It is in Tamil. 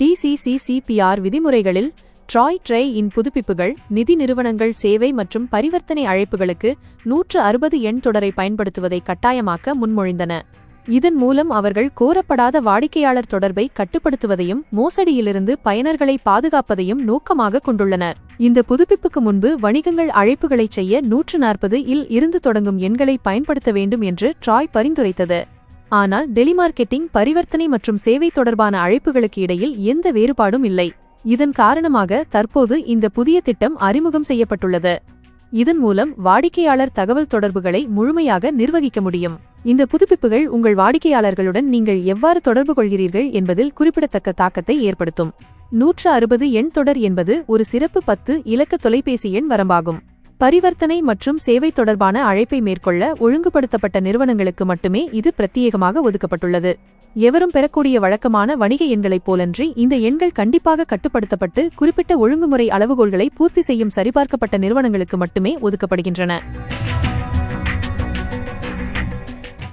டிசிசிசிபிஆர் விதிமுறைகளில் ட்ராய் ட்ரை இன் புதுப்பிப்புகள் நிதி நிறுவனங்கள் சேவை மற்றும் பரிவர்த்தனை அழைப்புகளுக்கு நூற்று அறுபது எண் தொடரை பயன்படுத்துவதை கட்டாயமாக்க முன்மொழிந்தன. இதன் மூலம் அவர்கள் கோரப்படாத வாடிக்கையாளர் தொடர்பை கட்டுப்படுத்துவதையும் மோசடியிலிருந்து பயனர்களை பாதுகாப்பதையும் நோக்கமாக கொண்டுள்ளனர். இந்த புதுப்பிப்புக்கு முன்பு வணிகங்கள் அழைப்புகளைச் செய்ய நூற்று நாற்பது இல் இருந்து தொடங்கும் எண்களை பயன்படுத்த வேண்டும் என்று ட்ராய் பரிந்துரைத்தது. ஆனால் டெலிமார்க்கெட்டிங் பரிவர்த்தனை மற்றும் சேவை தொடர்பான அழைப்புகளுக்கு இடையில் எந்த வேறுபாடும் இல்லை. இதன் காரணமாக தற்போது இந்த புதிய திட்டம் அறிமுகம் செய்யப்பட்டுள்ளது. இதன் மூலம் வாடிக்கையாளர் தகவல் தொடர்புகளை முழுமையாக நிர்வகிக்க முடியும். இந்த புதுப்பிப்புகள் உங்கள் வாடிக்கையாளர்களுடன் நீங்கள் எவ்வாறு தொடர்பு கொள்கிறீர்கள் என்பதில் குறிப்பிடத்தக்க தாக்கத்தை ஏற்படுத்தும். நூற்று அறுபது எண் தொடர் என்பது ஒரு சிறப்பு பத்து இலக்க தொலைபேசி எண் வரம்பாகும். பரிவர்த்தனை மற்றும் சேவை தொடர்பான அழைப்பை மேற்கொள்ள ஒழுங்குபடுத்தப்பட்ட நிறுவனங்களுக்கு மட்டுமே இது பிரத்யேகமாக ஒதுக்கப்பட்டுள்ளது. எவரும் பெறக்கூடிய வழக்கமான வணிக எண்களைப் போலன்றி இந்த எண்கள் கண்டிப்பாக கட்டுப்படுத்தப்பட்டு குறிப்பிட்ட ஒழுங்குமுறை அளவுகோல்களை பூர்த்தி செய்யும் சரிபார்க்கப்பட்ட நிறுவனங்களுக்கு மட்டுமே ஒதுக்கப்படுகின்றன.